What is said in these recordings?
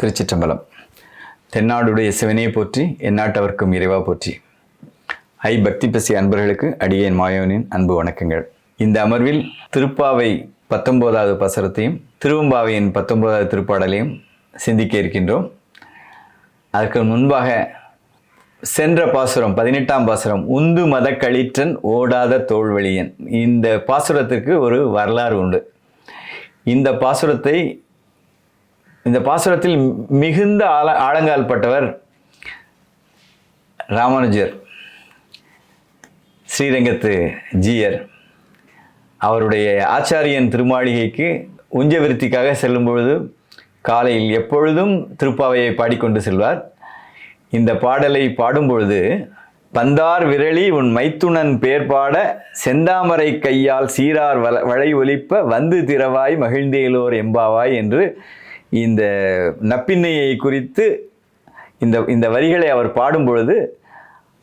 திருச்சிற்றம்பலம். தென்னாடுடைய சிவனே போற்றி எந்நாட்டவர்க்கும் இறைவா போற்றி. ஐ பக்தி பசி அன்பர்களுக்கு அடியேன் மாயோனின் அன்பு வணக்கங்கள். இந்த அமர்வில் திருப்பாவை பத்தொன்பதாவது பசரத்தையும் திருவம்பாவையின் பத்தொன்பதாவது திருப்பாடலையும் சிந்திக்க இருக்கின்றோம். அதற்கு முன்பாக சென்ற பாசுரம் பதினெட்டாம் பாசுரம் உந்து மத கழிற்றன் ஓடாத தோல்வழியன் இந்த பாசுரத்துக்கு ஒரு வரலாறு உண்டு. இந்த பாசுரத்தை இந்த பாசுரத்தில் மிகுந்த ஆழ ஆழங்கால் பட்டவர் ராமானுஜர் ஸ்ரீரங்கத்து ஜீயர். அவருடைய ஆச்சாரியன் திருமாளிகைக்கு உஞ்சவிருத்திக்காக செல்லும் பொழுது காலையில் எப்பொழுதும் திருப்பாவையை பாடிக்கொண்டு செல்வார். இந்த பாடலை பாடும் பொழுது பந்தார் விரலி உன் மைத்துனன் பேர் பாட செந்தாமரை கையால் சீரார் வள வளை ஒலிப்ப வந்து திறவாய் மகிழ்ந்தேலோர் எம்பாவாய் என்று இந்த நப்பின்னையை குறித்து இந்த இந்த வரிகளை அவர் பாடும் பொழுது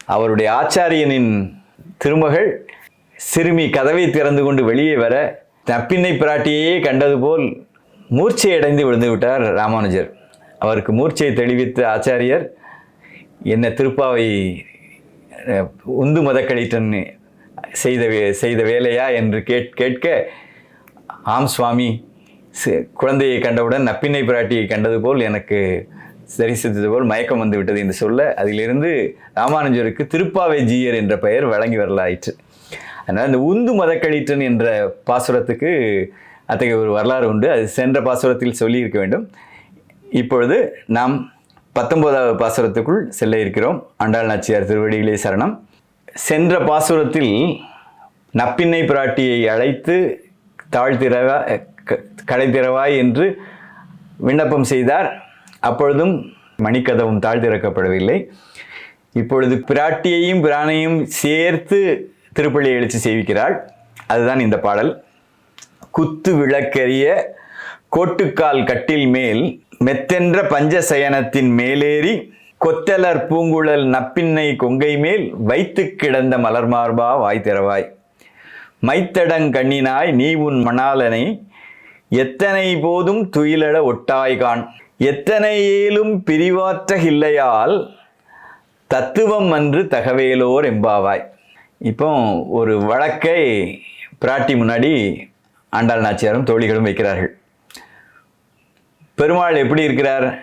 அவருடைய ஆச்சாரியனின் திருமகள் சிறுமி கதவை திறந்து கொண்டு வெளியே வர நப்பின்னை பிராட்டியையே கண்டது போல் மூர்ச்சை அடைந்து விழுந்து விட்டார் ராமானுஜர். அவருக்கு மூர்ச்சையை தெளிவித்த ஆச்சாரியர் என்ன திருப்பாவை உந்து மதக்கழித்தன் செய்த வே- செய்த வேலையா? என்று கேட் கேட்க ஆம் சுவாமி குழந்தையை கண்டவுடன் நப்பின்னை பிராட்டியை கண்டது போல் எனக்கு தரிசித்தது போல் மயக்கம் வந்து விட்டது என்று சொல்ல அதிலிருந்து ராமானுஜருக்கு திருப்பாவை ஜீயர் என்ற பெயர் வழங்கி வரலாயிற்று. அதனால் இந்த உந்து மதக்களிற்றன் என்ற பாசுரத்துக்கு அத்தகைய ஒரு வரலாறு உண்டு. அது சென்ற பாசுரத்தில் சொல்லியிருக்க வேண்டும். இப்பொழுது நாம் பத்தொன்பதாவது பாசுரத்துக்குள் செல்ல இருக்கிறோம். ஆண்டாள் நாச்சியார் திருவடிகளே சரணம். சென்ற பாசுரத்தில் நப்பின்னை பிராட்டியை அழைத்து தாழ்த்திரவா கடை திறவாய் என்று விண்ணப்பம் செய்தார். அப்பொழுதும் மணிக்கதவும் தாழ்த்திறக்கப்படவில்லை இப்பொழுது பிராட்டியையும் பிரானையும் சேர்த்து திருப்பள்ளி எழுச்சி செய்விக்கிறாள். அதுதான் இந்த பாடல். குத்து விளக்கரிய கோட்டுக்கால் கட்டில் மேல் மெத்தென்ற பஞ்சசயனத்தின் மேலேறி கொத்தலர் பூங்குழல் நப்பின்னை கொங்கை மேல் வைத்து கிடந்த மலர்மார்பா வாய் திறவாய். மைத்தடங் கண்ணினாய் நீ உன் மணாலனை எத்தனை போதும் துயிலட ஒட்டாய்கான்? எத்தனை ஏலும் பிரிவாற்ற இல்லையால் தத்துவம் அன்று தகவேலோர் எம்பாவாய். இப்போ ஒரு வழக்கை பிராட்டி முன்னாடி ஆண்டாள் நாச்சியாரும் தோழிகளும் வைக்கிறார்கள். பெருமாள் எப்படி இருக்கிறார்?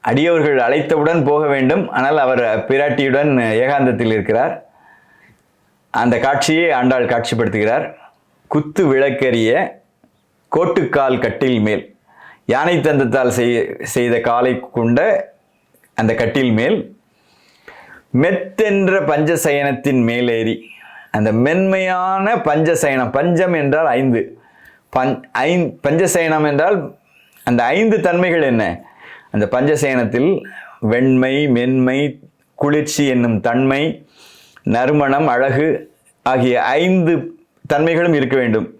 அடியவர்கள் அழைத்தவுடன் போக வேண்டும். ஆனால் அவர் பிராட்டியுடன் ஏகாந்தத்தில் இருக்கிறார். அந்த காட்சியை ஆண்டாள் காட்சிப்படுத்துகிறார். குத்து விளக்கரிய கோட்டுக்கால் கட்டில் மேல். யானை தந்தத்தால் செய் செய்த காலை கொண்ட அந்த கட்டில் மேல் மெத்தென்ற பஞ்சசயனத்தின் மேலேறி. அந்த மென்மையான பஞ்சசயனம் பஞ்சம் என்றால் ஐந்து. பஞ் ஐந் பஞ்சசயனம் என்றால் அந்த ஐந்து தன்மைகள் என்ன? அந்த பஞ்சசயனத்தில் வெண்மை மென்மை குளிர்ச்சி என்னும் தன்மை நறுமணம் அழகு ஆகிய ஐந்து தன்மைகளும் இருக்க வேண்டும்.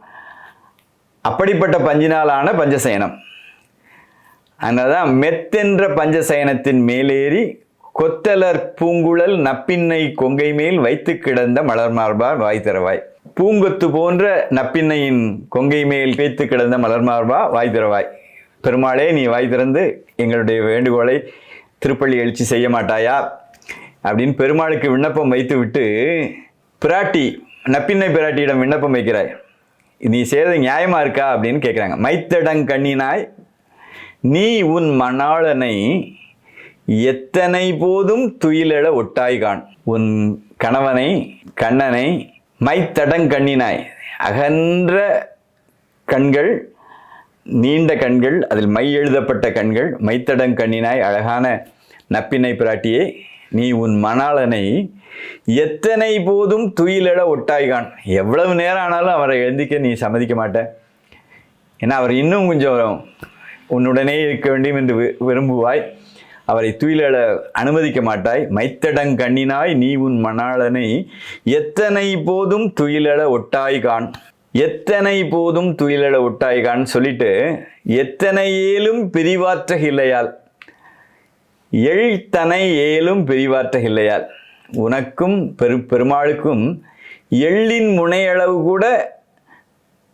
அப்படிப்பட்ட பஞ்சினாலான பஞ்சசயனம். அதனால்தான் மெத்தென்ற பஞ்சசயனத்தின் மேலேறி கொத்தலர் பூங்குழல் நப்பின்னை கொங்கை மேல் வைத்து கிடந்த மலர் மார்பா வாய் திறவாய். பூங்கொத்து போன்ற நப்பின்னையின் கொங்கை மேல் வைத்து கிடந்த மலர் மார்பா வாய் திறவாய். பெருமாளே நீ வாய் திறந்து எங்களுடைய வேண்டுகோளை திருப்பள்ளி எழுச்சி செய்ய மாட்டாயா? அப்படின்னு பெருமாளுக்கு விண்ணப்பம் வைத்துவிட்டு பிராட்டி நப்பின்னை பிராட்டியிடம் விண்ணப்பம் வைக்கிறாய். நீ செய்கிறது நியாயமாக இருக்கா அப்படின்னு கேட்குறாங்க மைத்தடங் கண்ணினாய் நீ உன் மணாளனை எத்தனை போதும் துயிலெழ ஒட்டாய்கான் உன் கணவனை கண்ணனை மைத்தடங்கண்ணினாய் அகன்ற கண்கள் நீண்ட கண்கள் அதில் மை எழுதப்பட்ட கண்கள் மைத்தடங்கண்ணினாய் அழகான நப்பினை பிராட்டியே நீ உன் மணாளனை எத்தனை போதும் துயிலிட ஒட்டாய்கான்? எவ்வளவு நேரம் ஆனாலும் அவரை எழுந்திக்க நீ சம்மதிக்க மாட்ட. ஏன்னா அவர் இன்னும் கொஞ்சம் உன்னுடனே இருக்க வேண்டும் என்று வி- விரும்புவாய். அவரை துயிலெழ அனுமதிக்க மாட்டாய். மைத்தடங் கண்ணினாய் நீ உன் மணாளனை எத்தனை போதும் துயிலிட ஒட்டாய்கான்? எத்தனை போதும் துயிலிட ஒட்டாய்கான்? சொல்லிட்டு எத்தனை ஏலும் பிரிவாற்ற இல்லையால் எழ்த்தனை ஏலும் பிரிவாற்ற இல்லையால் உனக்கும் பெரு பெருமாளுக்கும் எள்ளின் முனையளவு கூட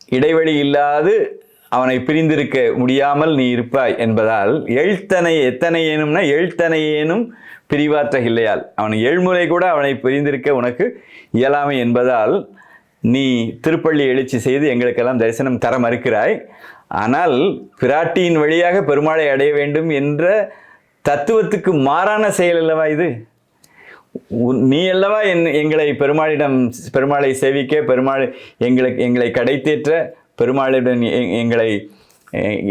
இடைவெளி இல்லாது அவனை பிரிந்திருக்க முடியாமல் நீ இருப்பாய் என்பதால் எழுத்தனை எத்தனை ஏனும்னா எழுத்தனை ஏனும் பிரிவாற்ற இல்லையால் அவன் எழுமுறை கூட அவனை பிரிந்திருக்க உனக்கு இயலாமை என்பதால் நீ திருப்பள்ளி எழுச்சி செய்து எங்களுக்கெல்லாம் தரிசனம் தர மறுக்கிறாய். ஆனால் பிராட்டியின் வழியாக பெருமாளை அடைய வேண்டும் என்ற தத்துவத்துக்கு மாறான செயல் அல்லவா இது? நீ அல்லவா என் எங்களை பெருமாளிடம் பெருமாளை சேவிக்க பெருமாள் எங்களுக்கு எங்களை கடைத்தேற்ற பெருமாளுடன் எங்களை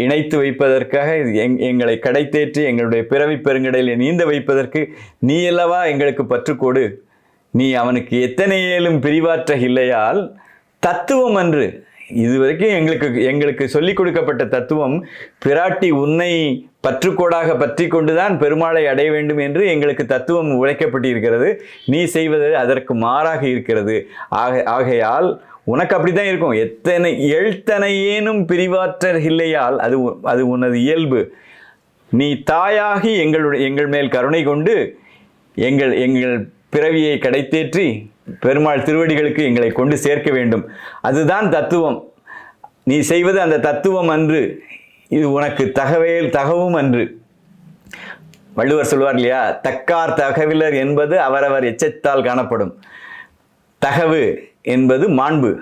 இணைத்து வைப்பதற்காக எங் எங்களை கடைத்தேற்றி எங்களுடைய பிறவி பெருங்கடையில் நீந்த வைப்பதற்கு நீ அல்லவா எங்களுக்கு பற்றுக்கோடு? நீ அவனுக்கு எத்தனை ஏழும் பிரிவாற்ற இல்லையால் தத்துவம் அன்று இது வரைக்கும் எங்களுக்கு எங்களுக்கு சொல்லிக் கொடுக்கப்பட்ட தத்துவம் பிராட்டி உன்னை பற்றுக்கோடாக பற்றி கொண்டுதான் பெருமாளை அடைய வேண்டும் என்று எங்களுக்கு தத்துவம் உழைக்கப்பட்டிருக்கிறது நீ செய்வது அதற்கு மாறாக இருக்கிறது. ஆக ஆகையால் உனக்கு அப்படி தான் இருக்கும். எத்தனை எழுத்தனையேனும் பிரிவாற்ற இல்லையால் அது உ- அது உனது இயல்பு. நீ தாயாகி எங்களுடைய எங்கள் மேல் கருணை கொண்டு எங்கள் எங்கள் பிறவியை கடைத்தேற்றி பெருமாள் திருவடிகளுக்கு எங்களை கொண்டு சேர்க்க வேண்டும். அதுதான் தத்துவம். நீ செய்வது அந்த தத்துவம் அன்று. இது உனக்கு தகவேல் தகவும் அன்று. வள்ளுவர் சொல்வார் இல்லையா? தக்கார் தகவிலர் என்பது அவரவர் எச்சத்தால் காணப்படும். தகவு என்பது மாண்பு.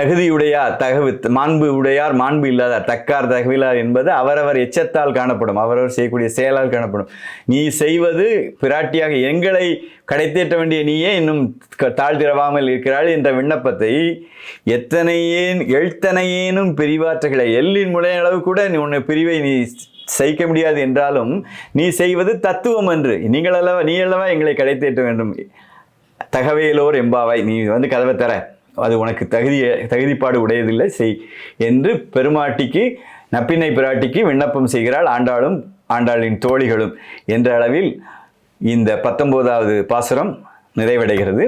தகுதியுடையார் தகவு மாண்பு உடையார் மாண்பு இல்லாதார் தக்கார் தகவிலார் என்பது அவரவர் எச்சத்தால் காணப்படும் அவரவர் செய்யக்கூடிய செயலால் காணப்படும். நீ செய்வது பிராட்டியாக எங்களை கடைத்தேற்ற வேண்டிய நீயே இன்னும் க- தாழ்த்திரவாமல் இருக்கிறாள் என்ற விண்ணப்பத்தை எத்தனையேன் எழுத்தனையேனும் பிரிவாற்றுகளை எல்லின் முளையளவு கூட நீ உன்னை பிரிவை நீ சகிக்க முடியாது என்றாலும் நீ செய்வது தத்துவம் என்று. நீங்கள் அல்லவா நீ அல்லவா எங்களை கடைத்தேற்ற வேண்டும். தகவையிலோர் எம்பாவாய் நீ வந்து கதவை தர. அது உனக்கு தகுதிய தகுதிப்பாடு உடையதில்லை. செய் என்று பெருமாட்டிக்கு நப்பினை பிராட்டிக்கு விண்ணப்பம் செய்கிறாள். ஆண்டாளும் ஆண்டாளின் தோழிகளும் என்ற அளவில் இந்த பத்தொன்பதாவது பாசுரம் நிறைவடைகிறது.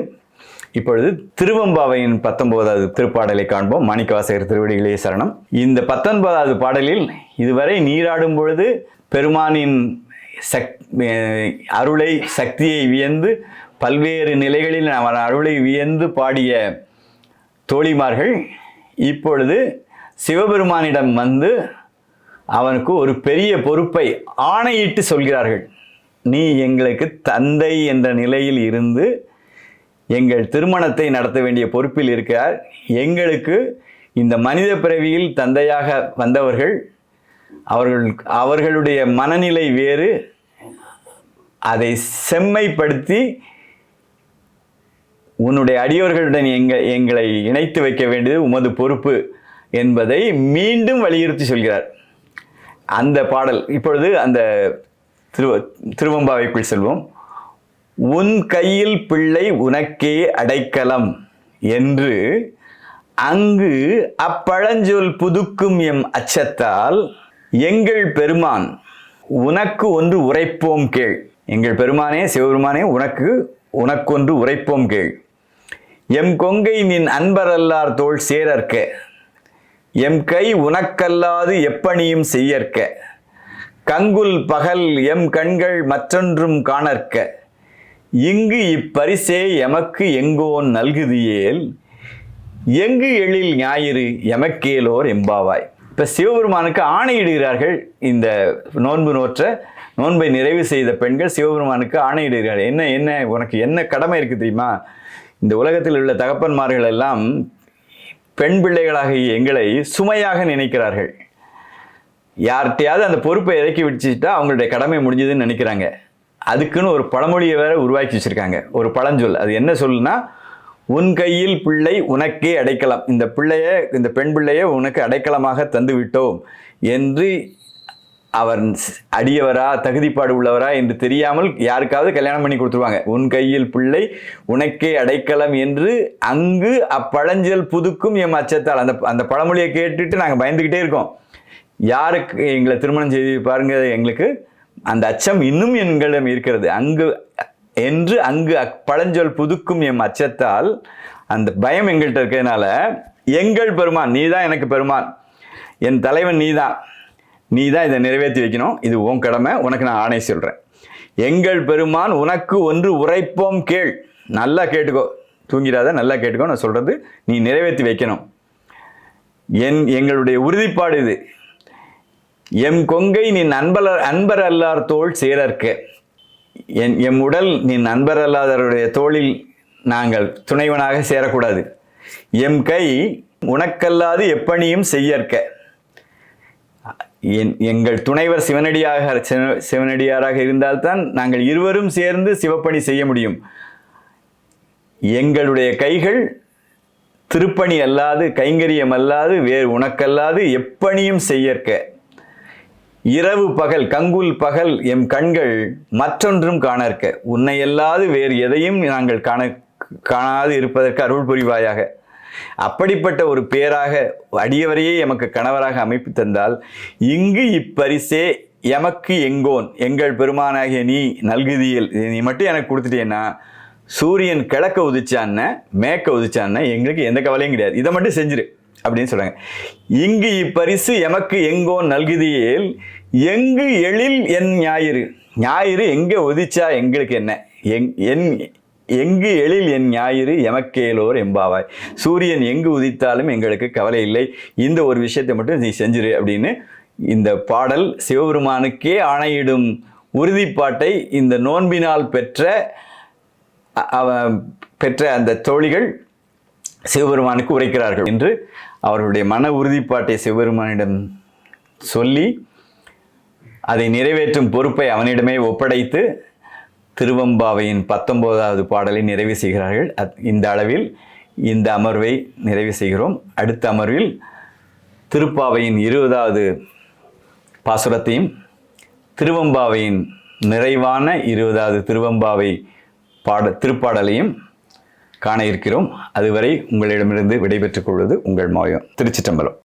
இப்பொழுது திருவம்பாவையின் பத்தொன்பதாவது திருப்பாடலை காண்போம். மாணிக்கவாசகர் திருவடிகளே சரணம். இந்த பத்தொன்பதாவது பாடலில் இதுவரை நீராடும் பொழுது பெருமானின் சக் அருளை சக்தியை வியந்து பல்வேறு நிலைகளில் அவன் அருளை வியந்து பாடிய தோழிமார்கள் இப்பொழுது சிவபெருமானிடம் வந்து அவனுக்கு ஒரு பெரிய பொறுப்பை ஆணையிட்டு சொல்கிறார்கள். நீ எங்களுக்கு தந்தை என்ற நிலையில் இருந்து எங்கள் திருமணத்தை நடத்த வேண்டிய பொறுப்பில் இருக்கிறார். எங்களுக்கு இந்த மனித பிறவியில் தந்தையாக வந்தவர்கள் அவர்கள் அவர்களுடைய மனநிலை வேறு. அதை செம்மைப்படுத்தி உன்னுடைய அடியோர்களுடன் எங்க எங்களை இணைத்து வைக்க வேண்டியது உமது பொறுப்பு என்பதை மீண்டும் வலியுறுத்தி சொல்கிறார். அந்த பாடல் இப்பொழுது அந்த திரு திருவம்பாவைக்குள் செல்வோம். உன் கையில் பிள்ளை உனக்கே அடைக்கலம் என்று அங்கு அப்பழஞ்சொல் புதுக்கும் எம் அச்சத்தால் எங்கள் பெருமான் உனக்கு ஒன்று உரைப்போம் கேள். எங்கள் பெருமானே சிவபெருமானே உனக்கு உனக்கொன்று உரைப்போம் கேள். எம் கொங்கை நின் அன்பரல்லார் தோல் சேரற்க. எம் கை உனக்கல்லாது எப்பணியும் செய்யற்க. கங்குல் பகல் எம் கண்கள் மற்றொன்றும் காணற்க. இங்கு இப்பரிசே எமக்கு எங்கோன் நல்குதியேல் எங்கு எழில் ஞாயிறு எமக்கேலோர் எம்பாவாய். இப்போ சிவபெருமானுக்கு ஆணையிடுகிறார்கள் இந்த நோன்பு நோற்ற. நோன்பை நிறைவு செய்த பெண்கள் சிவபெருமானுக்கு ஆணையிடுகிறார்கள் என்ன என்ன உனக்கு என்ன கடமை இருக்குது தெரியுமா? இந்த உலகத்தில் உள்ள தகப்பன்மார்கள் எல்லாம் பெண் பிள்ளைகளாகிய எங்களை சுமையாக நினைக்கிறார்கள். யார்கிட்டையாவது அந்த பொறுப்பை இறக்கி விடுச்சுட்டா அவங்களுடைய கடமை முடிஞ்சதுன்னு நினைக்கிறாங்க. அதுக்குன்னு ஒரு பழமொழியை வேற உருவாக்கி வச்சுருக்காங்க. ஒரு பழஞ்சொல். அது என்ன சொல்லுனா உன் கையில் பிள்ளை உனக்கே அடைக்கலம். இந்த பிள்ளைய இந்த பெண் பிள்ளையை உனக்கு அடைக்கலமாக தந்து விட்டோம் என்று அவர் அடியவரா தகுதிப்பாடு உள்ளவரா என்று தெரியாமல் யாருக்காவது கல்யாணம் பண்ணி கொடுத்துருவாங்க. உன் கையில் பிள்ளை உனக்கே அடைக்கலம் என்று அங்கு அப்பழஞ்சல் புதுக்கும் எம் அச்சத்தால் அந்த அந்த பழமொழியை கேட்டுட்டு நாங்கள் பயந்துக்கிட்டே இருக்கோம். யாருக்கு எங்களை திருமணம் செய்து பாருங்க எங்களுக்கு அந்த அச்சம் இன்னும் எங்களிடம் இருக்கிறது. அங்கு என்று அங்கு பழஞ்சொல் புதுக்கும் எம் அச்சத்தால் அந்த பயம் எங்கள்கிட்ட இருக்கிறதுனால எங்கள் பெருமான் நீ தான் எனக்கு பெருமான். என் தலைவன் நீ தான் நீ தான் இதை நிறைவேற்றி வைக்கணும். இது உன் கடமை. உனக்கு நான் ஆணை சொல்கிறேன் எங்கள் பெருமான் உனக்கு ஒன்று உரைப்போம் கேள். நல்லா கேட்டுக்கோ. தூங்கிடாத நல்லா கேட்டுக்கோ. நான் சொல்கிறது நீ நிறைவேற்றி வைக்கணும். என் எங்களுடைய உறுதிப்பாடு இது. எம் கொங்கை நீ அன்பல அன்பர் அல்லார் தோல் சேரற்க. என் எம் உடல் நீ நண்பர் அல்லாதவருடைய தோளில் நாங்கள் துணைவனாக சேரக்கூடாது. எம் கை உனக்கல்லாது எப்பணியும் செய்யற்க. என் எங்கள் துணைவர் சிவனடியாக சிவ- சிவனடியாராக இருந்தால்தான் நாங்கள் இருவரும் சேர்ந்து சிவப்பணி செய்ய முடியும். எங்களுடைய கைகள் திருப்பணி அல்லாது கைங்கரியம் அல்லாது வேறு உனக்கல்லாது எப்பணியும் செய்யற்க. இரவு பகல் கங்குல் பகல் எம் கண்கள் மற்றொன்றும் காணற்க. உன்னை அல்லாது வேறு எதையும் நாங்கள் காண காணாது இருப்பதற்கு அருள் புரிவாயாக. அப்படிப்பட்ட ஒரு பேராக அடியவரையே எமக்கு கணவராக அமைப்பு தந்தால் இங்கு இப்பரிசே எமக்கு எங்கோன் எங்கள் பெருமானாகிய நீ நல்குதியில் நீ மட்டும் எனக்கு கொடுத்துட்டேன்னா சூரியன் கிழக்க உதிச்சான்ன மேற்க உதிச்சான்னு எங்களுக்கு எந்த கவலையும் கிடையாது. இதை மட்டும் செஞ்சிரு அப்படின்னு சொல்கிறாங்க இங்கு இப்பரிசு எமக்கு எங்கோ நல்குதியேல் எங்கு எழில் என் ஞாயிறு? ஞாயிறு எங்கே உதிச்சா எங்களுக்கு என்ன? எங் என் எங்கு எழில் என் ஞாயிறு எமக்கேலோர் எம்பாவாய் சூரியன் எங்கு உதித்தாலும் எங்களுக்கு கவலை இல்லை. இந்த ஒரு விஷயத்தை மட்டும் நீ செஞ்சிரு அப்படின்னு இந்த பாடல் சிவபெருமானுக்கே ஆணையிடும் உறுதிப்பாட்டை இந்த நோன்பினால் பெற்ற அவ பெற்ற அந்த தோழிகள் சிவபெருமானுக்கு உரைக்கிறார்கள் என்று அவர்களுடைய மன உறுதிப்பாட்டை சிவபெருமானிடம் சொல்லி அதை நிறைவேற்றும் பொறுப்பை அவனிடமே ஒப்படைத்து திருவம்பாவையின் பத்தொன்பதாவது பாடலை நிறைவு செய்கிறார்கள். இந்த அளவில் இந்த அமர்வை நிறைவு செய்கிறோம். அடுத்த அமர்வில் திருப்பாவையின் இருபதாவது பாசுரத்தையும் திருவம்பாவையின் நிறைவான இருபதாவது திருவம்பாவை பாட திருப்பாடலையும் காண இருக்கிறோம். அதுவரை உங்களிடமிருந்து விடைபெற்றுக் கொள்வது உங்கள் மாயம் திருச்சிட்டம்பலம்